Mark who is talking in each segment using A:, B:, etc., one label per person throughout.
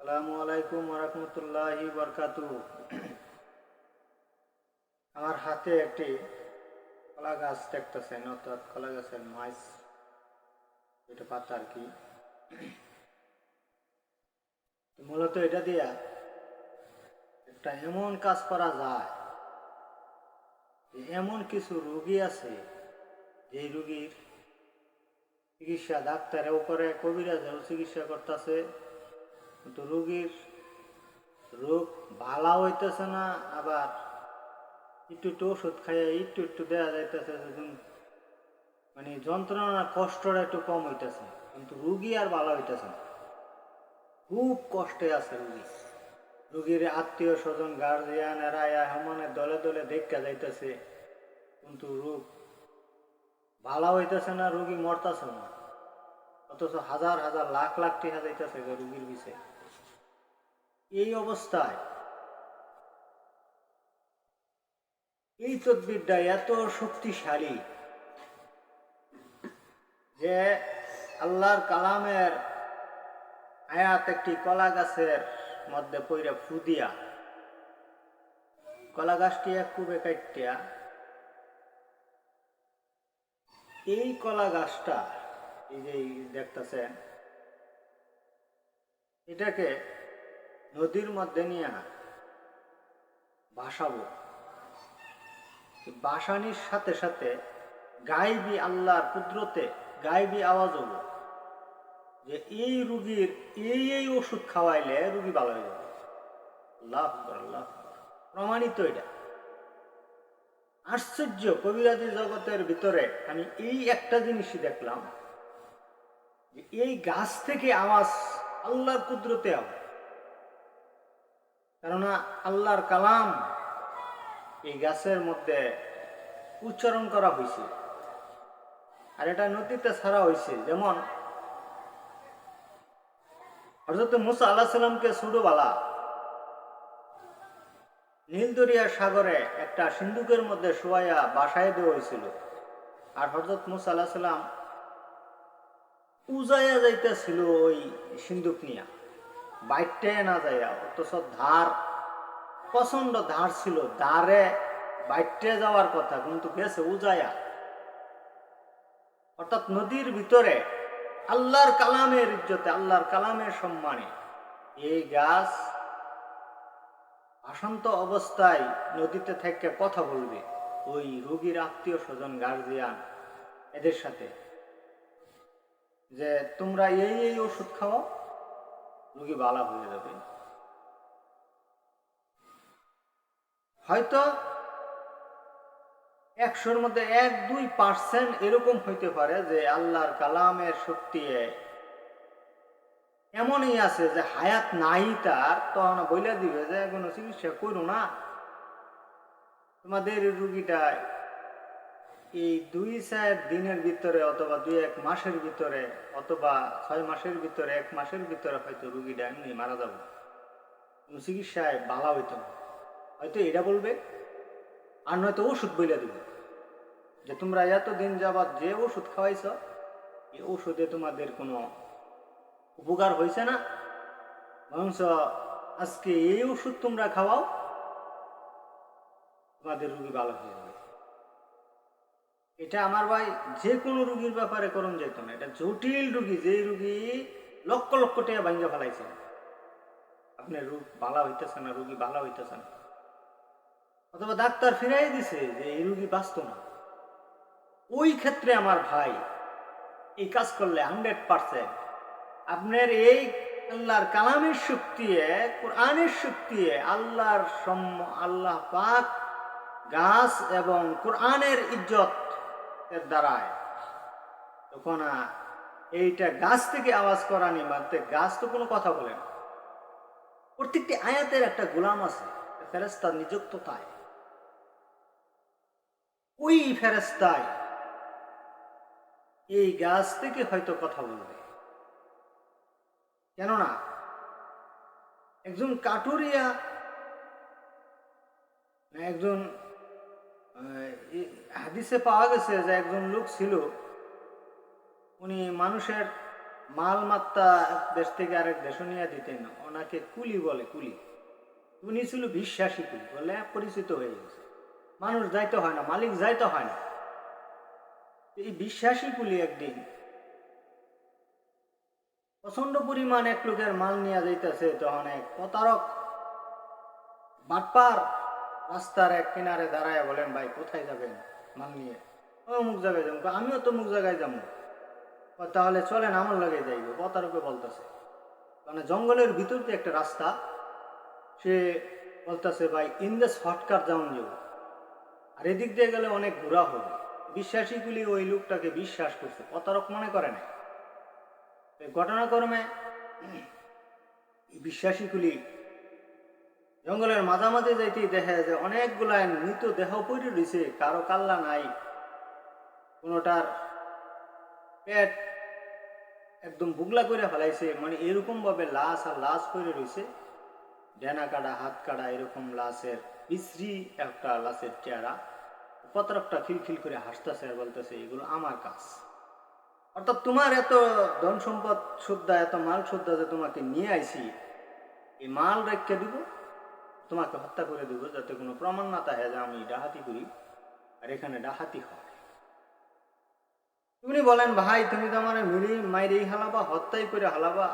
A: আসসালামু আলাইকুম রহমতুল্লাহি বরকাতু আমার হাতে একটি কলা গাছ দেখতেছেন, অর্থাৎ কলা গাছের মাইস এটা পাতা আর কি। মূলত এটা দিয়া একটা এমন কাজ করা যায় এমন কিছু রুগী আছে, যে রুগীর চিকিৎসা ডাক্তারেও করে, কবিরাজেও চিকিৎসা করতেছে। কিন্তু রুগীর রোগ ভালো হইতেছে না, আবার একটু একটু ওষুধ খাইয়ে একটু একটু দেওয়া যাইতেছে যখন মানে যন্ত্রণা কষ্টটা একটু কম হইতেছে, কিন্তু রুগী আর ভালো হইতেছে না। খুব কষ্টে আছে রুগী। রুগীর আত্মীয় স্বজন গার্জিয়ান এরা এমন দলে দলে দেখা যাইতেছে, কিন্তু রোগ ভালো হইতেছে না, রুগী মরতেছে না। অথচ হাজার হাজার লাখ লাখ টাকা যাইতেছে রুগীর বিষয়ে এই অবস্থায় এই তদ্বিরটা এত শক্তিশালী যে আল্লাহর কালামের আয়াত একটি কলা গাছের মধ্যে পইরা ফুদিয়া কলা গাছটি এক কুবে কাটিয়া এই কলা গাছটা এই যে দেখতেছেন, এটাকে নদীর মধ্যে নিয়ে ভাসাবো বাসানির সাথে সাথে গাইবি আল্লাহর কুদরতে গাইবি আওয়াজ হব যে এই রুগীর এই এই ওষুধ খাওয়াইলে রুগী ভালো হয়ে যাবে। লাভ লাভ প্রমাণিত এটা। আশ্চর্য, কবিরাজি জগতের ভিতরে আমি এই একটা জিনিসই দেখলাম। এই গাছ থেকে আওয়াজ আল্লাহর কুদরতে কেননা আল্লাহর কালাম এই গাছের মধ্যে উচ্চারণ করা হয়েছে। আর এটা নদীতে ছাড়া হয়েছে। যেমন হজরত মুসা আল্লাহ সাল্লামকে সুডোবালা নীলদরিয়া সাগরে একটা সিন্ধুকের মধ্যে শোয়াইয়া বাসায় দেওয়া হয়েছিল। আর হজরত মুসা আল্লাহ সাল্লাম উজাইয়া যাইতেছিল ওই সিন্ধুক নিয়া। বাইটে না যাইয়া অথচ ধার প্রচণ্ড ধার ছিল। ধারে বাইটে যাওয়ার কথা, কিন্তু গেছে উজায়া। অর্থাৎ নদীর ভিতরে আল্লাহর কালামের ইজ্জতে, আল্লাহর কালামের সম্মানে এই গাছ আসন্ত অবস্থায় নদীতে থেকে কথা বলবে। ওই রোগীর আত্মীয় স্বজন গার্জিয়ান এদের সাথে। যে তোমরা এই এই ওষুধ খাও, রুগী বালা হয়ে যাবে। হয়তো একশোর মধ্যে এক, দুই পার্সেন্ট এরকম হইতে পারে যে আল্লাহর কালামের শক্তি এমনই আছে যে হায়াত নাই তার তখন বইলে দিবে যে কোনো চিকিৎসা করো না। তোমাদের রুগীটা এই দুই চার দিনের ভিতরে অথবা দুই এক মাসের ভিতরে অথবা ছয় মাসের ভিতরে, এক মাসের ভিতরে হয়তো রুগীটা এমনি মারা যাবে। চিকিৎসায় বালা হইতো না। হয়তো এটা বলবে, আর নয়তো ওষুধ বইলে দিবে। যে তোমরা এতদিন যাবাত যে ওষুধ খাওয়াইছ, এই ওষুধে তোমাদের কোনো উপকার হয়েছে না? বরঞ্চ আজকে এই ওষুধ তোমরা খাওয়াও, তোমাদের রুগী ভালো হয়ে এটা আমার ভাই যে কোনো রুগীর ব্যাপারে করণ যেত না। এটা জটিল রুগী যে রুগী লক্ষ লক্ষ টাকা ভাঙ্গা ফেলাইছে। আপনার রোগ ভালো হইতেছে না, রুগী ভালো হইতেছে না। অথবা ডাক্তার ফিরাই দিছে যে এই রুগী বাঁচত না। ওই ক্ষেত্রে আমার ভাই এই কাজ করলে হান্ড্রেড পার্সেন্ট। আপনার এই আল্লাহর কালামের শক্তি কোরআনের শক্তি আল্লাহর সম আল্লাহ পাক গাছ এবং কোরআনের ইজ্জত এর দ্বারায়। তখন এইটা গাছ থেকে আওয়াজ করা করানি মানতে গাছ তো কোনো কথা বলে না। প্রত্যেকটি আয়াতের একটা গোলাম আছে ফেরেস্তা নিযুক্ত তাই। ওই ফেরেস্তায় এই গাছ থেকে হয়তো কথা বলবে। কেননা, একজন কাটুরিয়া একজন হাদিসে পাওয়া গেছে যে একজন লোক ছিল, উনি মানুষের মাল মাত্রা এক দেশ থেকে আরেক দেশে নিয়ে দিতেন ওনাকে কুলি বলে, কুলি। উনি ছিল বিশ্বাসী কুলি, বলে পরিচিত হয়ে গেছে। মানুষ যাইতে হয় না, মালিক যাইতে হয় না। এই বিশ্বাসী কুলি একদিন প্রচণ্ড পরিমাণ এক লোকের মাল নিয়ে যাইতেছে, তখন এক প্রতারক বাটপার রাস্তার এক কিনারে দাঁড়ায় বলেন, ভাই, কোথায় যাবেন? মাল নিয়ে? ও, মুখ জায়গায় যাব। আমিও তো মুখ জায়গায় যাব। তাহলে চলেন, আমার লাগে যাইবে। প্রতারকে বলতেছে। মানে জঙ্গলের ভিতর দিয়ে একটা রাস্তা, সে বলতেছে, ভাই ইন দ্য শর্টকাট যেমন যাব? আর এদিক দিয়ে গেলে অনেক ঘোরা হবে। বিশ্বাসীগুলি ওই লোকটাকে বিশ্বাস করছে, প্রতারক মনে করে না ঘটনাক্রমে বিশ্বাসীগুলি জঙ্গলের মাঝামাঝি যাইতেই দেখে যে অনেকগুলা মৃত দেহ পড়ে রয়েছে, কারও কাল্লা নাই। কোনোটার পেট একদম বুগলা করে ফেলাইছে মানে এরকম ভাবে লাশ আর লাশ করে রয়েছে। ডেনা কাটা, হাত কাটা, এরকম লাশের বিশ্রী একটা লাশের চেহারা। পত্রকটা খিলখিল করে হাসতেছে আর বলতেছে, এগুলো আমার কাজ। অর্থাৎ তোমার এত ধন সম্পদ শ্রদ্ধা, এত মাল শ্রদ্ধা যে তোমাকে নিয়ে আইছি, এই মাল রেখে দিব তোমাকে হত্যা করে দিব যাতে কোনো প্রমাণ না থাকে যে আমি ডাহাতি করি আর এখানে ডাহাতি হয়। তুমি বলেন, ভাই, তুমি তো আমার মিলি মাইরেই হালাবা, হত্যাই করে হালাবা।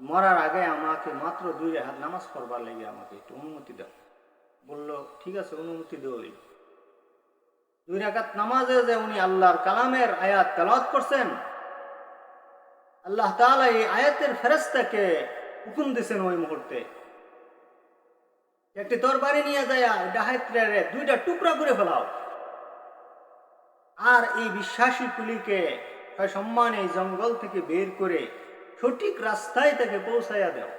A: মরার আগে আমাকে মাত্র দুই হাত নামাজ পড়বার লেগে আমাকে একটু অনুমতি দাও। বলল, ঠিক আছে, অনুমতি দেওই দুই রাকাত নামাজে যে উনি আল্লাহর কালামের আয়াত তেলাওয়াত করছেন, আল্লাহ তাআলা এই আয়াতের ফেরেশতাকে হুকুম দিয়েছেন ওই মুহূর্তে। একটি তরবারি নিয়ে যায় ডাহাইত্রে দুইটা টুকরা করে ফেলাও। আর এই বিশ্বাসী কুলিকে সম্মান এই জঙ্গল থেকে বের করে সঠিক রাস্তায় তাকে পৌঁছাইয়া দেও।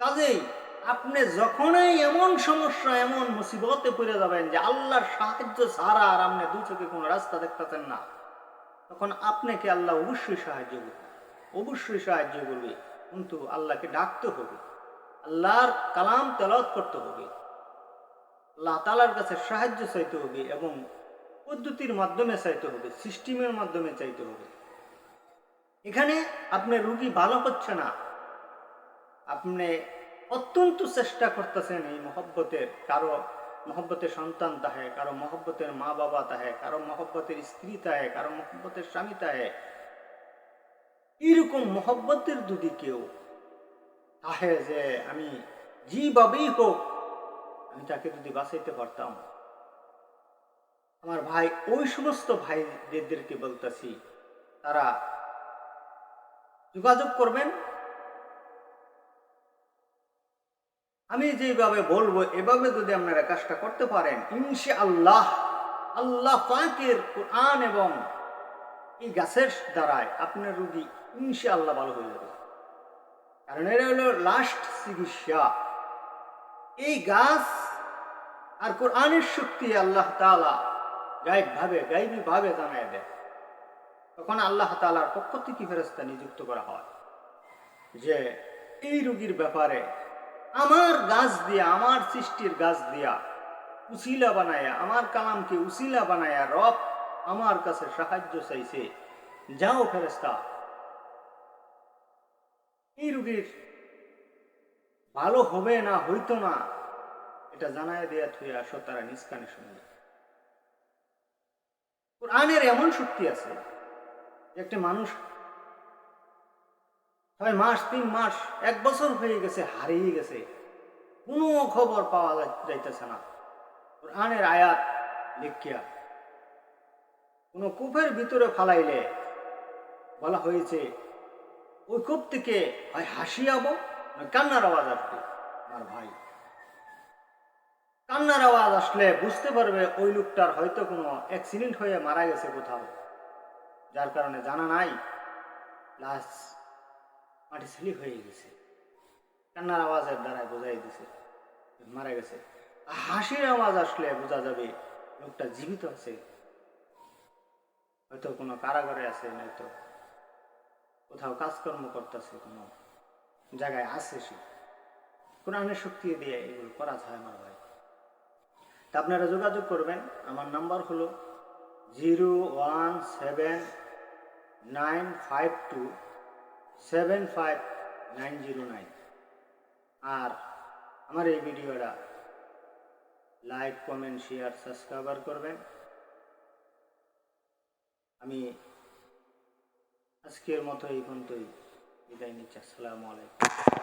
A: কাজেই আপনি যখনই এমন সমস্যা, এমন মুসিবতে পড়ে যাবেন যে আল্লাহর সাহায্য ছাড়া আর আপনি দু চোখে কোনো রাস্তা দেখতেছেন না, তখন আপনাকে আল্লাহ অবশ্যই সাহায্য করবে। অবশ্যই সাহায্য করবে। কিন্তু আল্লাহকে ডাকতে হবে। আল্লাহর কালাম তেলাওয়াত করতে হবে। আল্লাহ তালার কাছে সাহায্য চাইতে হবে এবং পদ্ধতির মাধ্যমে চাইতে হবে, সিস্টেমের মাধ্যমে চাইতে হবে। এখানে আপনার রুগী ভালো হচ্ছে না, আপনি অত্যন্ত চেষ্টা করতেছেন এই মহব্বতের, কারও মহব্বতের সন্তান তাহে, কারও মহব্বতের মা বাবা তাহে, কারও মহব্বতের স্ত্রী তাহে, কারও মহব্বতের স্বামী তাহে। এরকম মহব্বতের যদি কেউ তাহে যে আমি যেভাবেই হোক, আমি তাকে যদি বাঁচাইতে পারতাম। আমার ভাই, ওই সমস্ত ভাইদেরকে বলতেছি, তারা যোগাযোগ করবেন। আমি যেভাবে বলব, এভাবে যদি আপনারা কাজটা করতে পারেন ইনশা আল্লাহ আল্লাহ পাকের কোরআন এবং এই গাছের দ্বারায় আপনার রুগী ইনশা আল্লাহ ভালো হয়ে যাবে। কারণ এটা হলো লাস্ট চিকিৎসা। এই গাছ আর কোরআনের শক্তি আল্লাহ তালা গায়ক ভাবে গাইবী ভাবে জানায় দেয়। তখন আল্লাহ তালার পক্ষ থেকে ফেরস্তা নিযুক্ত করা হয় যে, এই রোগীর ব্যাপারে আমার গাছ দিয়া, আমার সৃষ্টির গাছ দিয়া উসিলা বানায়া, আমার কালামকে উসিলা বানায়া রব আমার কাছে সাহায্য চাইছে। যাও ফেরেস্তা এই রোগীর। ভালো হবে না, হইতো না। এটা জানায় দেয়া থুয়ে আসো তারা নিষ্কানে শুনবে কোরআনের এমন শক্তি আছে একটা মানুষ ছয় মাস, তিন মাস, এক বছর হয়ে গেছে, হারিয়ে গেছে। কোনো খবর পাওয়া যাইতেছে না। কোরআনের আয়াত লিখিয়া কোনো কূপের ভিতরে ফালাইলে বলা হয়েছে ওই কূপ থেকে হয় হাসি আবো কান্নার আওয়াজ আসবে? আমার ভাই, কান্নার আওয়াজ আসলে বুঝতে পারবে ওই লোকটার হয়তো কোনো অ্যাক্সিডেন্ট হয়ে মারা গেছে কোথাও। যার কারণে জানা নাই লাশ মাটি ছেলি হয়ে গেছে। কান্নার আওয়াজের দ্বারাই বোঝাই দিছে, মারা গেছে। হাসির আওয়াজ আসলে বোঝা যাবে লোকটা জীবিত আছে, হয়তো কোনো কারাগারে আছে, নয়তো কোথাও কাজকর্ম করতেছে কোনো জায়গায় আছে সে। কোরআনের শক্তি দিয়ে এগুলো করা যায় আমার ভাই। তা আপনারা যোগাযোগ করবেন। আমার নাম্বার হলো zero one seven nine five two seven five nine zero nine. আর আমার এই ভিডিওটা লাইক, কমেন্ট, শেয়ার, সাবস্ক্রাইবার করবেন। আমি আজকের মতো এই পর্যন্তই। বিদায় নিচ্ছি। আসসালামু আলাইকুম।